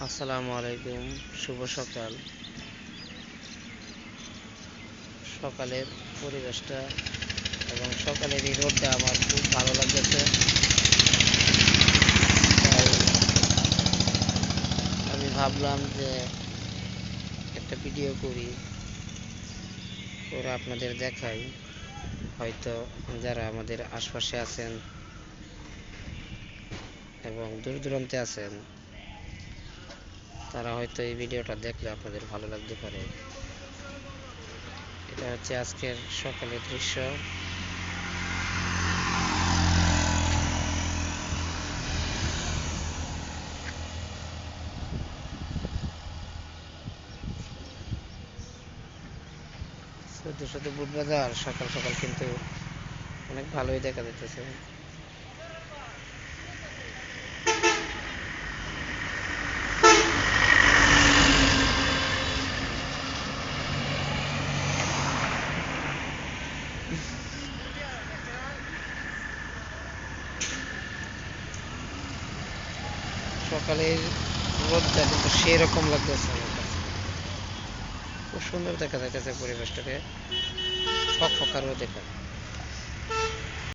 আসসালামু আলাইকুম, শুভ সকাল। সকালের পরিবেশটা এবং সকালের এই রোদটা আমার খুব ভালো লাগতেছে। আমি ভাবলাম যে একটা ভিডিও করি, ওরা আপনাদের দেখাই। হয়তো যারা আমাদের আশপাশে আছেন এবং দূর দূরান্তে আছেন তারা হয়তো এই ভিডিওটা দেখলে আপনাদের ভালো লাগতে পারে। এটা হচ্ছে আজকের সকালের দৃশ্য। শুধু শুধু বুটবাজার সকাল সকাল কিন্তু অনেক ভালোই দেখা যাইতেছে। সকালের রোদটা কিন্তু সেরকম লাগতেছে আমার কাছে। খুব সুন্দর দেখা যাইতেছে পরিবেশটাকে। ফক দেখা